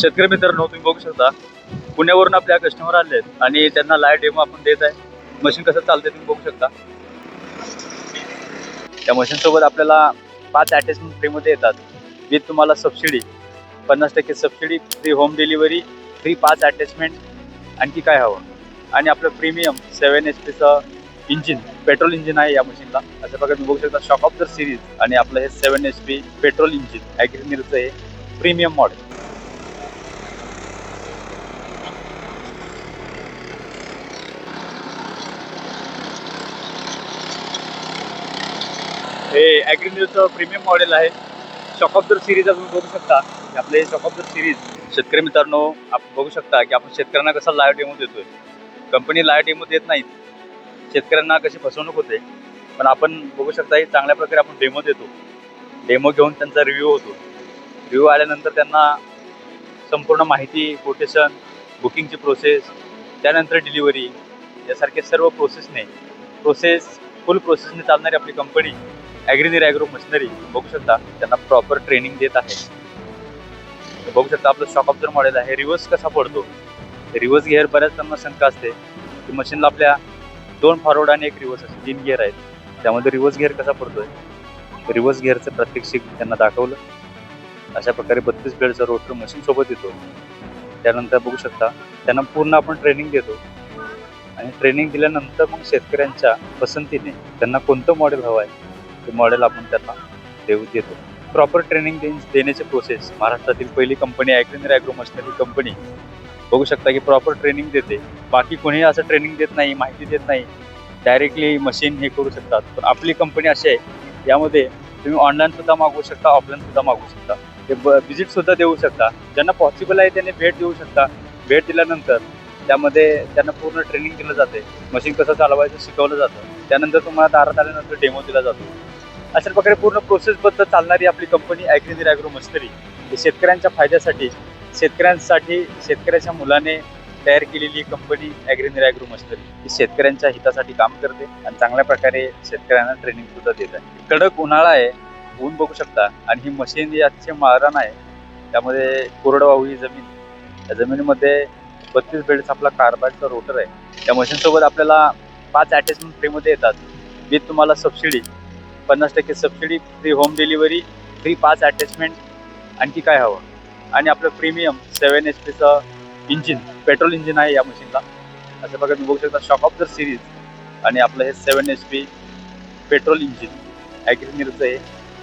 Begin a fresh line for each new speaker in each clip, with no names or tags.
शेतकरी मित्रांनो तुम्ही बघू शकता. पुण्यावरून आपल्या कस्टमर आले आहेत आणि त्यांना लाईव्ह डेमो आपण देत आहे. मशीन कसं चालते तुम्ही बघू शकता. त्या मशीन सोबत आपल्याला पाच अटॅचमेंट फ्रीमध्ये येतात. विथ तुम्हाला सबसिडी पन्नास टक्के subsidy free home delivery free पाच अटॅचमेंट आणखी काय हवं? आणि आपलं प्रीमियम सेवन एच पीचं इंजिन पेट्रोल इंजिन आहे या मशीनला अशा प्रकारे तुम्ही बघू शकता शॉक ऑफ द सिरीज आणि आपलं हे seven H P petrol engine ॲग्रिमिरचं हे प्रीमियम मॉडेल हे ॲग्रिमिरचं प्रीमियम मॉडेल आहे. शॉक ऑफ दर सिरीज तुम्ही बघू शकता. की आपले शॉक ऑफ दर सिरीज शेतकरी मित्रांनो आपण बघू शकता की आपण शेतकऱ्यांना कसा लाईव्ह डेमो देतोय. कंपनी लाईव्ह डेमो देत नाहीत. शेतकऱ्यांना कशी फसवणूक होते. पण आपण बघू शकता की चांगल्या प्रकारे आपण डेमो देतो. डेमो घेऊन त्यांचा रिव्ह्यू होतो. रिव्ह्यू आल्यानंतर त्यांना संपूर्ण माहिती कोटेशन बुकिंगची प्रोसेस त्यानंतर डिलिव्हरी यासारखे सर्व प्रोसेसने प्रोसेस फुल प्रोसेसने चालणारी आपली कंपनी ॲग्रीनिर ॲग्रो मशिनरी बघू शकता त्यांना प्रॉपर ट्रेनिंग देत आहे. बघू शकता आपलं शॉक ऑफ मॉडेल आहे. रिव्हर्स कसा पडतो? रिव्हर्स गिअर बऱ्याच त्यांना शंका असते. की मशीनला आपल्या दोन फॉरवर्ड आणि एक रिव्हर्स असते तीन गिअर आहेत. त्यामध्ये रिव्हर्स गिअर कसा पडतोय? रिव्हर्स गिअरचं प्रात्यक्षिक त्यांना दाखवलं. अशा प्रकारे बत्तीस बेडचा रोटर मशीन सोबत येतो. त्यानंतर बघू शकता त्यांना पूर्ण आपण ट्रेनिंग देतो. आणि ट्रेनिंग दिल्यानंतर मग शेतकऱ्यांच्या पसंतीने त्यांना कोणतं मॉडेल हवं आहे? ते मॉडेल आपण त्यांना देऊ देतो. प्रॉपर ट्रेनिंग दे प्रोसेस महाराष्ट्रातील पहिली कंपनी ॲग्रिनर ॲग्रो मशनरी कंपनी बघू शकता की प्रॉपर ट्रेनिंग देते. बाकी कोणीही असं ट्रेनिंग देत नाही माहिती देत नाही. डायरेक्टली मशीन हे करू शकतात. पण आपली कंपनी अशी आहे यामध्ये तुम्ही ऑनलाईन सुद्धा मागवू शकता ऑफलाईन सुद्धा मागवू शकता. ते ब सुद्धा देऊ शकता. ज्यांना पॉसिबल आहे त्यांनी भेट देऊ शकता. भेट दिल्यानंतर त्यामध्ये त्यांना पूर्ण ट्रेनिंग दिलं जाते. मशीन कसं चालवायचं शिकवलं जातं. त्यानंतर तुम्हाला दारात आल्यानंतर डेमो दिला जातो. अशा प्रकारे पूर्ण प्रोसेसबद्दल चालणारी आपली कंपनी ॲग्रिनिर ॲग्रो मशिनरी शेतकऱ्यांच्या फायद्यासाठी शेतकऱ्यांसाठी शेतकऱ्याच्या मुलाने तयार केलेली कंपनी ॲग्रिनिर ॲग्रो मशिनरी ही शेतकऱ्यांच्या हितासाठी काम करते आणि चांगल्या प्रकारे शेतकऱ्यांना ट्रेनिंग सुद्धा देत आहे. कडक उन्हाळा आहे ऊन बघू शकता आणि ही मशीन याचे मारण आहे त्यामध्ये कोरडवाहू ही जमीन या जमिनीमध्ये बत्तीस बेडचा आपला कार्बाईडचा रोटर आहे. त्या मशीनसोबत आपल्याला पाच अटॅचमेंट फ्रीमध्ये येतात. विथ तुम्हाला सबसिडी पन्नास टक्के subsidy free home delivery free पाच अटॅचमेंट आणखी काय हवं? आणि आपलं प्रीमियम सेवन एच पीचं इंजिन पेट्रोल इंजिन आहे या मशीनला असं बघा तुम्ही बघू शकता शॉक ऑफ द सिरीज आणि आपलं हे seven H P petrol engine ॲग्रिमिरचं हे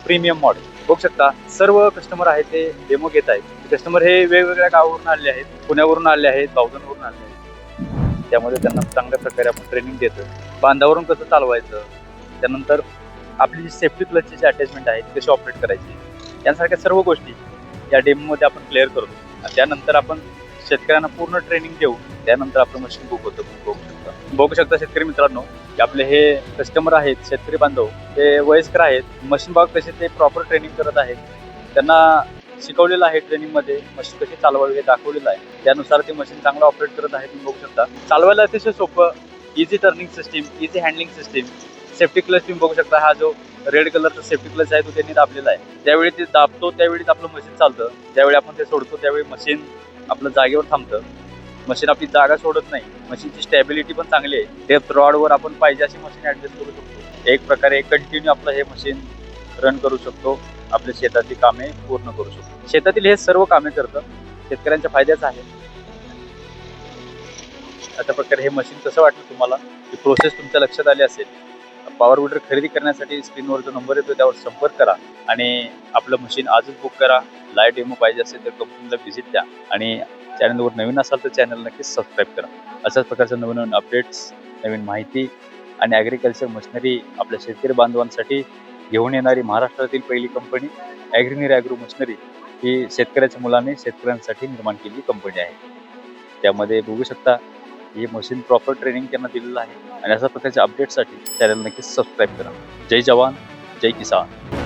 प्रीमियम मॉडेल बघू शकता सर्व कस्टमर आहेत ते डेमो घेत आहेत. कस्टमर हे वेगवेगळ्या गावावरून आले आहेत पुण्यावरून आले आहेत बावधनवरून आले आहेत. त्यामध्ये त्यांना चांगल्या प्रकारे आपण ट्रेनिंग देतो बांधावरून कसं चालवायचं? त्यानंतर आपली जी सेफ्टी क्लचची जी अटॅचमेंट आहे ती कशी ऑपरेट करायची यांसारख्या सर्व गोष्टी या डेमोमध्ये आपण क्लिअर करतो. आणि त्यानंतर आपण शेतकऱ्यांना पूर्ण ट्रेनिंग देऊ त्यानंतर आपलं मशीन बुक होतं बघू शकता. बघू शकता शेतकरी मित्रांनो की आपले हे कस्टमर आहेत शेतकरी बांधव ते वयस्कर आहेत मशीन बाग कसे ते प्रॉपर ट्रेनिंग करत आहेत. त्यांना शिकवलेलं आहे ट्रेनिंगमध्ये मशीन कशी चालवावी हे दाखवलेलं आहे. त्यानुसार ते मशीन चांगलं ऑपरेट करत आहे तुम्ही बघू शकता. चालवायला अतिशय सोपं easy turning system easy handling system safety clutch तुम्ही बघू शकता हा जो रेड कलरचा सेफ्टी क्लच आहे तो त्यांनी दाबलेला आहे. ज्यावेळी ते दाबतो त्यावेळी आपलं मशीन चालतं. ज्यावेळी आपण ते सोडतो त्यावेळी मशीन आपलं जागेवर थांबतं. मशीन आपली जागा सोडत नाही. मशीनची स्टॅबिलिटी पण चांगली आहे. डेप्थ रॉडवर आपण पाहिजे अशी मशीन ॲडजस्ट करू शकतो. एक प्रकारे कंटिन्यू आपलं हे मशीन रन करू शकतो. आपल्या शेतातली कामे पूर्ण करू शकतो. शेतातील हे सर्व कामे करतं. शेतकऱ्यांच्या फायद्याचं आहे. अशा प्रकारे हे मशीन कसं वाटलं तुम्हाला? ही प्रोसेस तुमच्या लक्षात आली असेल. पॉवर विडर खरेदी करण्यासाठी स्क्रीनवर जो नंबर येतो त्यावर संपर्क करा आणि आपलं मशीन आजच बुक करा. लाईव्ह डेमो पाहिजे असेल तर कंपनीला व्हिजिट द्या आणि चॅनलवर नवीन असाल तर चॅनल नक्कीच सबस्क्राईब करा. अशाच प्रकारच्या नवीन नवीन अपडेट्स नवीन माहिती आणि ॲग्रिकल्चर मशिनरी आपल्या शेतकरी बांधवांसाठी घेऊन येणारी महाराष्ट्रातील पहिली कंपनी ॲग्रिनिर ॲग्रो मशिनरी ही शेतकऱ्याच्या मुलाने शेतकऱ्यांसाठी निर्माण केलेली कंपनी आहे. त्यामध्ये बघू शकता हे मशीन प्रॉपर ट्रेनिंग त्यांना दिलेलं आहे. आणि अशा प्रकारच्या अपडेटसाठी चॅनल नक्कीच सबस्क्राईब करा. जय जवान जय किसान.